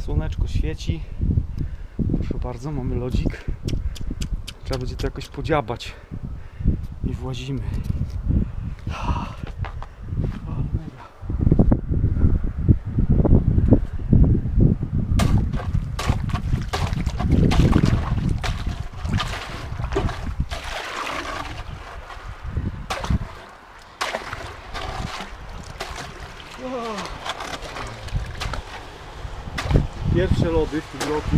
Słoneczko świeci. Proszę bardzo, mamy lodzik. Trzeba będzie to jakoś podziabać. I włazimy. O, mega. Pierwsze lody w tym roku.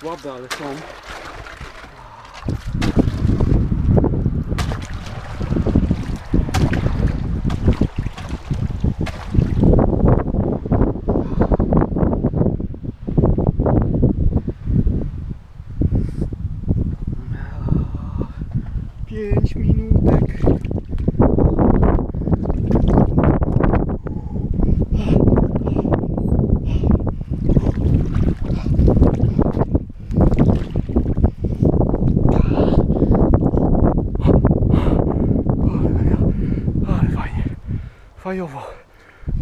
Słabe, ale są. Pięć minutek. Ale mega, ale fajnie. Fajowo.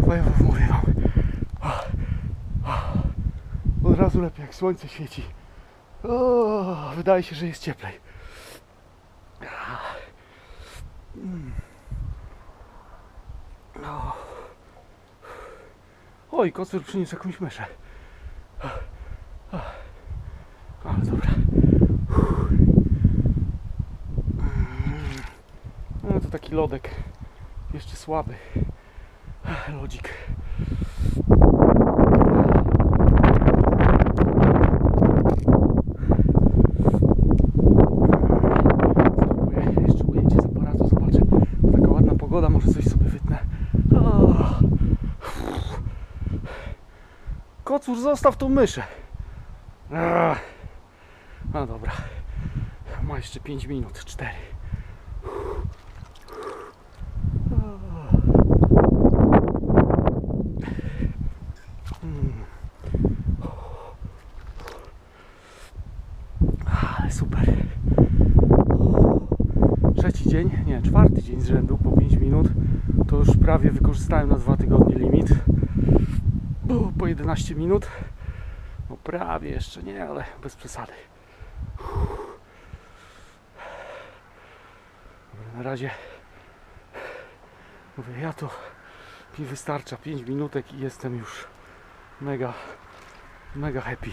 Fajowo mówię wam. Od razu lepiej jak słońce świeci. O, wydaje się, że jest cieplej. Mm. O. Oj, kocur przyniósł jakąś myszę. Ale dobra. No to taki lodek. Jeszcze słaby. Lodzik. Spróbuję jeszcze ujęcie z aparatu, zobaczę. Taka ładna pogoda, może coś sobie wytnę. O. Zostaw tą myszę. No dobra. Ma jeszcze 5 minut, 4. Ale super. Trzeci dzień, nie, czwarty dzień z rzędu po 5 minut. To już prawie wykorzystałem na 2 tygodnie limit. Po 11 minut. No prawie jeszcze nie, ale bez przesady. Dobra, na razie mówię, ja to mi wystarcza 5 minutek i jestem już mega, mega happy.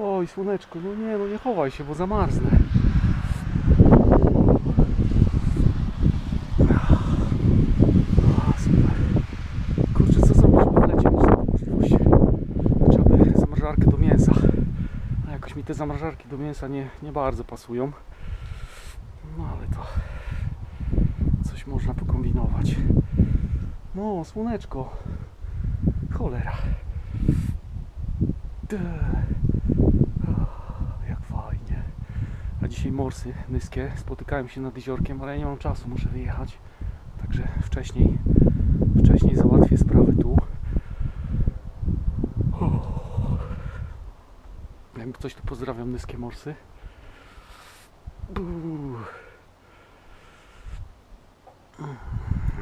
Oj, słoneczko, no nie, no nie chowaj się, bo zamarznę. Kurczę, co zrobić, żeby wlecieć z taką możliwość? Trzeba by zamrażarkę do mięsa. A jakoś mi te zamrażarki do mięsa nie, nie bardzo pasują. No ale to coś można pokombinować. No, słoneczko. Cholera. Te. Jak fajnie. A dzisiaj morsy nyskie. Spotykałem się nad jeziorkiem, ale ja nie mam czasu, muszę wyjechać. Także wcześniej, wcześniej załatwię sprawę tu. Jakby coś to pozdrawiam nyskie morsy.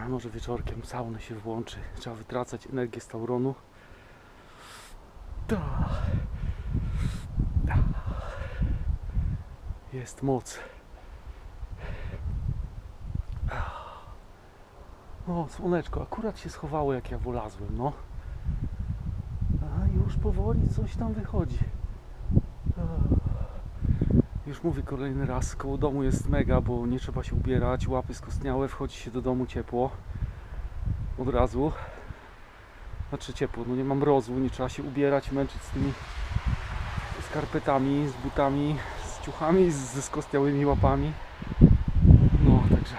A może wieczorkiem saunę się włączy. Trzeba wytracać energię z tauronu. Da. Jest moc. O, słoneczko, akurat się schowało jak ja wolazłem, no. A już powoli coś tam wychodzi. Już mówię kolejny raz, koło domu jest mega, bo nie trzeba się ubierać, łapy skostniałe, wchodzi się do domu ciepło. Od razu. Znaczy ciepło, no nie mam mrozu, nie trzeba się ubierać, męczyć z tymi skarpetami, z butami, z ciuchami, z- ze łapami. No, także...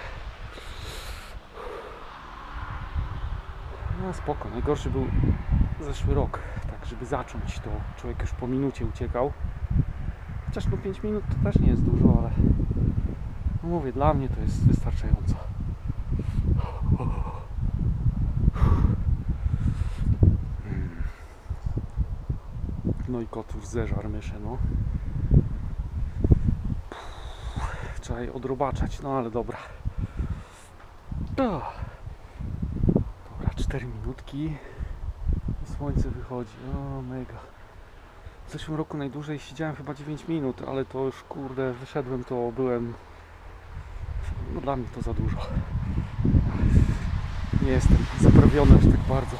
No spoko, najgorszy był zeszły rok, tak żeby zacząć to człowiek już po minucie uciekał. Chociaż no 5 minut to też nie jest dużo, ale no mówię, dla mnie to jest wystarczająco. No i kot już zeżar myszę, no. Trzeba je odrobaczać, no ale dobra. Dobra, 4 minutki słońce wychodzi. O, mega. W zeszłym roku najdłużej siedziałem chyba 9 minut, ale to już kurde, wyszedłem, to byłem. No dla mnie to za dużo. Nie jestem zaprawiony aż tak bardzo.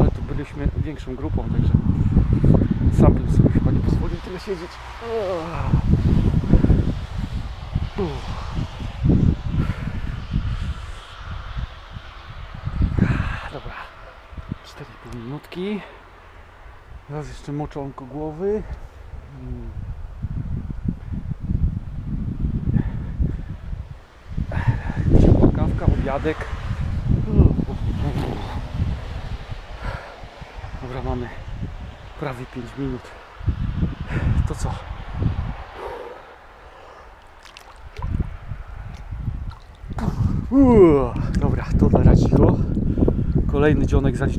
Ale tu byliśmy większą grupą, także sam bym sobie chyba nie pozwolił tyle siedzieć. Uff. Dobra. 4,5 minutki. Teraz jeszcze moczonko głowy. Ciepła kawka, obiadek. Dobra, mamy prawie 5 minut. To co? Uuu, dobra, to na razie. Kolejny dzionek zaliczony.